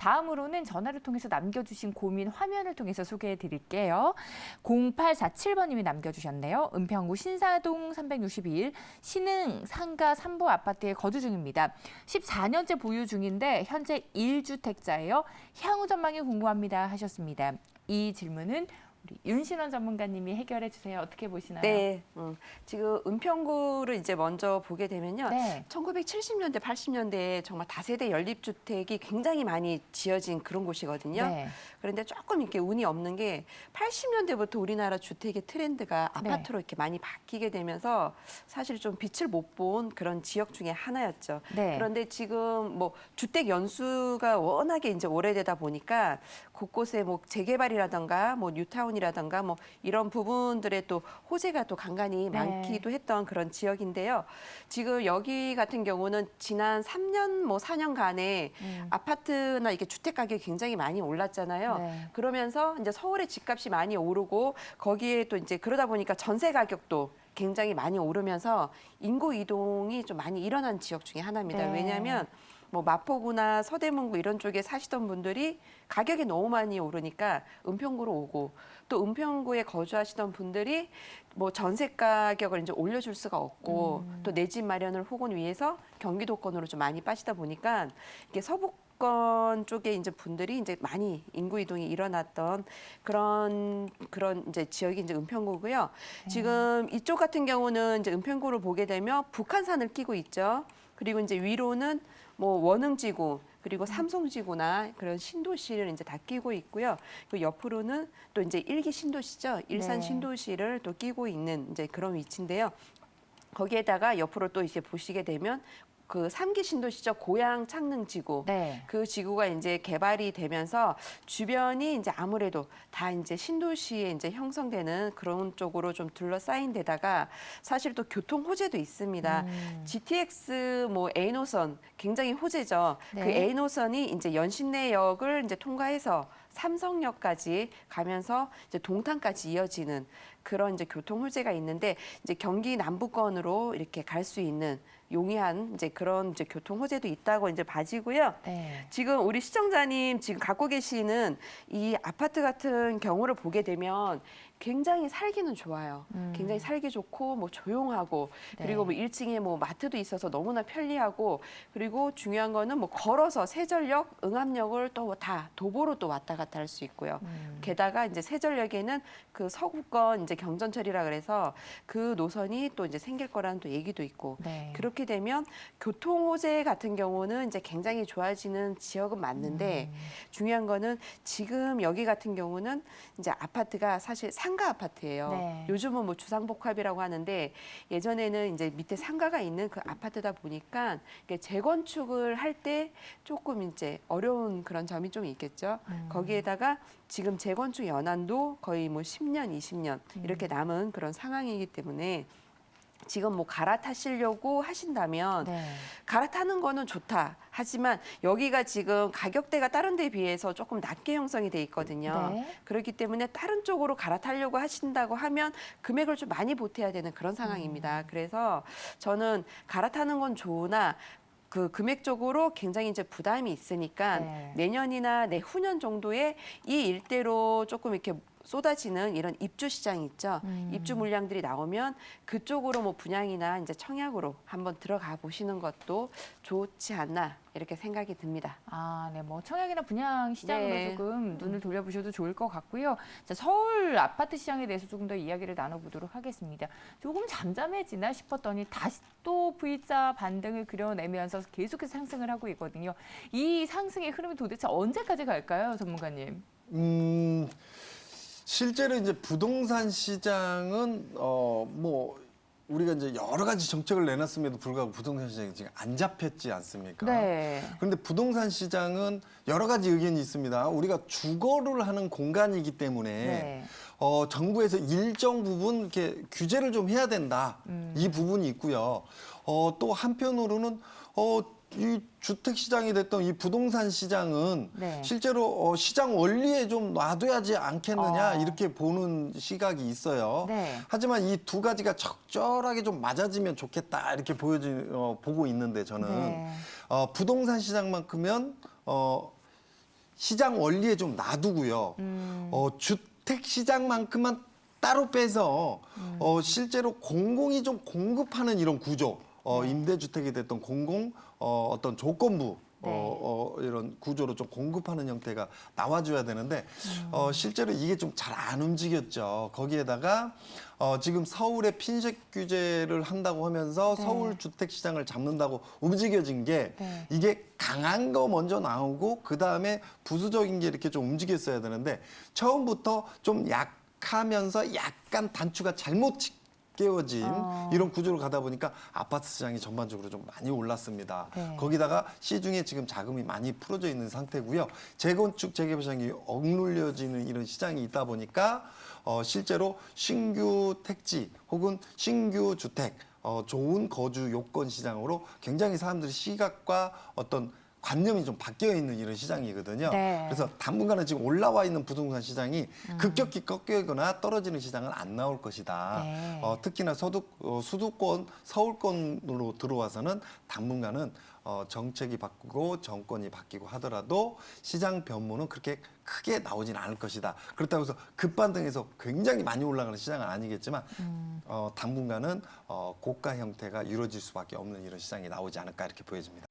다음으로는 전화를 통해서 남겨주신 고민 화면을 통해서 소개해 드릴게요. 0847번님이 남겨주셨네요. 은평구 신사동 361 신흥 상가 3부 아파트에 거주 중입니다. 14년째 보유 중인데 현재 1주택자예요. 향후 전망이 궁금합니다 하셨습니다. 이 질문은 우리 윤신원 전문가님이 해결해 주세요. 어떻게 보시나요? 네, 음, 지금 은평구를 이제 먼저 보게 되면요. 네. 1970년대, 80년대에 정말 다세대 연립주택이 굉장히 많이 지어진 그런 곳이거든요. 네. 그런데 조금 이렇게 운이 없는 게 80년대부터 우리나라 주택의 트렌드가 네. 아파트로 이렇게 많이 바뀌게 되면서 사실 좀 빛을 못 본 그런 지역 중에 하나였죠. 네. 그런데 지금 뭐 주택 연수가 워낙에 이제 오래되다 보니까 곳곳에 뭐 재개발이라던가 뭐 뉴타운 이라던가 뭐 이런 부분들에 또 호재가 또 간간히 네. 많기도 했던 그런 지역인데요. 지금 여기 같은 경우는 지난 3년 뭐 4년간에 음. 아파트나 이게 주택 가격이 굉장히 많이 올랐잖아요. 네. 그러면서 이제 서울의 집값이 많이 오르고 거기에 또 이제 그러다 보니까 전세 가격도 굉장히 많이 오르면서 인구 이동이 좀 많이 일어난 지역 중에 하나입니다. 네. 왜냐하면 뭐 마포구나 서대문구 이런 쪽에 사시던 분들이 가격이 너무 많이 오르니까 은평구로 오고 또 은평구에 거주하시던 분들이 뭐 전세 가격을 이제 올려줄 수가 없고 음. 또내 집 마련을 혹은 위해서 경기도권으로 좀 많이 빠지다 보니까 이게 서북권 쪽에 이제 분들이 이제 많이 인구 이동이 일어났던 그런 그런 이제 지역이 이제 은평구고요. 지금 이쪽 같은 경우는 이제 은평구를 보게 되면 북한산을 끼고 있죠. 그리고 이제 위로는 뭐 원흥지구 그리고 삼성지구나 그런 신도시를 이제 다 끼고 있고요. 그 옆으로는 또 이제 일기 신도시죠. 일산 네. 신도시를 또 끼고 있는 이제 그런 위치인데요. 거기에다가 옆으로 또 이제 보시게 되면 그 삼기 신도시죠. 고양 창릉 지구. 네. 그 지구가 이제 개발이 되면서 주변이 이제 아무래도 다 이제 신도시에 이제 형성되는 그런 쪽으로 좀 둘러싸인 데다가 사실 또 교통 호재도 있습니다. 음. GTX 뭐 A 노선 굉장히 호재죠. 네. 그 A 노선이 이제 연신내역을 이제 통과해서 삼성역까지 가면서 이제 동탄까지 이어지는 그런 이제 교통 호재가 있는데 이제 경기 남부권으로 이렇게 갈 수 있는 용이한 이제 그런 이제 교통 호재도 있다고 이제 봐지고요. 네. 지금 우리 시청자님 지금 갖고 계시는 이 아파트 같은 경우를 보게 되면 굉장히 살기는 좋아요. 음. 굉장히 살기 좋고 뭐 조용하고 네. 그리고 뭐 1층에 뭐 마트도 있어서 너무나 편리하고 그리고 중요한 거는 뭐 걸어서 세전역, 응암역을 또 다 도보로 또 왔다 갔다 할 수 있고요. 음. 게다가 이제 세전역에는 그 서구권 이제 경전철이라 그래서 그 노선이 또 이제 생길 거라는 또 얘기도 있고 네. 그렇게 되면 교통 호재 같은 경우는 이제 굉장히 좋아지는 지역은 맞는데 음. 중요한 거는 지금 여기 같은 경우는 이제 아파트가 사실 상가 아파트예요. 네. 요즘은 뭐 주상복합이라고 하는데 예전에는 이제 밑에 상가가 있는 그 아파트다 보니까 재건축을 할 때 조금 이제 어려운 그런 점이 좀 있겠죠. 음. 거기에다가 지금 재건축 연한도 거의 뭐 10년, 20년 이렇게 음. 남은 그런 상황이기 때문에 지금 뭐 갈아타시려고 하신다면 네. 갈아타는 거는 좋다. 하지만 여기가 지금 가격대가 다른 데에 비해서 조금 낮게 형성이 돼 있거든요. 네. 그렇기 때문에 다른 쪽으로 갈아타려고 하신다고 하면 금액을 좀 많이 보태야 되는 그런 음. 상황입니다. 그래서 저는 갈아타는 건 좋으나 그 금액적으로 굉장히 이제 부담이 있으니까 네. 내년이나 내후년 정도에 이 일대로 조금 이렇게 쏟아지는 이런 입주 시장이 있죠. 음. 입주 물량들이 나오면 그쪽으로 뭐 분양이나 이제 청약으로 한번 들어가 보시는 것도 좋지 않나 이렇게 생각이 듭니다. 아, 네, 뭐 청약이나 분양 시장으로 네. 조금 눈을 돌려보셔도 좋을 것 같고요. 자, 서울 아파트 시장에 대해서 조금 더 이야기를 나눠보도록 하겠습니다. 조금 잠잠해지나 싶었더니 다시 또 V자 반등을 그려내면서 계속해서 상승을 하고 있거든요. 이 상승의 흐름이 도대체 언제까지 갈까요, 전문가님? 음, 실제로 이제 부동산 시장은 어 뭐 우리가 이제 여러 가지 정책을 내놨음에도 불구하고 부동산 시장이 지금 안 잡혔지 않습니까? 네. 그런데 부동산 시장은 여러 가지 의견이 있습니다. 우리가 주거를 하는 공간이기 때문에 네. 어, 정부에서 일정 부분 이렇게 규제를 좀 해야 된다. 음. 이 부분이 있고요. 어, 또 한편으로는 어, 이 주택 시장이 됐던 이 부동산 시장은 네. 실제로 어, 시장 원리에 좀 놔둬야지 않겠느냐 어. 이렇게 보는 시각이 있어요. 네. 하지만 이 두 가지가 적절하게 좀 맞아지면 좋겠다 이렇게 보여지 어, 보고 있는데 저는 네. 어, 부동산 시장만큼은 어, 시장 원리에 좀 놔두고요. 음. 어, 주택 시장만큼만 따로 빼서 어, 실제로 공공이 좀 공급하는 이런 구조, 어, 임대주택이 됐던 공공 어, 어떤 조건부 네. 어, 어, 이런 구조로 좀 공급하는 형태가 나와줘야 되는데 어, 실제로 이게 좀 잘 안 움직였죠. 거기에다가 어, 지금 서울의 핀셋 규제를 한다고 하면서 네. 서울 주택 시장을 잡는다고 움직여진 게 네. 이게 강한 거 먼저 나오고 그 다음에 부수적인 게 이렇게 좀 움직였어야 되는데 처음부터 좀 약하면서 약간 단추가 잘못 치- 깨워진 어. 이런 구조로 가다 보니까 아파트 시장이 전반적으로 좀 많이 올랐습니다. 네. 거기다가 시중에 지금 자금이 많이 풀어져 있는 상태고요. 재건축 재개발 시장이 억눌려지는 이런 시장이 있다 보니까 어, 실제로 신규 택지 혹은 신규 주택 어, 좋은 거주 요건 시장으로 굉장히 사람들의 시각과 어떤 관념이 좀 바뀌어 있는 이런 시장이거든요. 네. 그래서 당분간은 지금 올라와 있는 부동산 시장이 급격히 꺾이거나 떨어지는 시장은 안 나올 것이다. 네. 어, 특히나 서두, 어, 수도권, 서울권으로 들어와서는 당분간은 어, 정책이 바꾸고 정권이 바뀌고 하더라도 시장 변모는 그렇게 크게 나오진 않을 것이다. 그렇다고 해서 급반등해서 굉장히 많이 올라가는 시장은 아니겠지만 어, 당분간은 어, 고가 형태가 이루어질 수밖에 없는 이런 시장이 나오지 않을까 이렇게 보여집니다.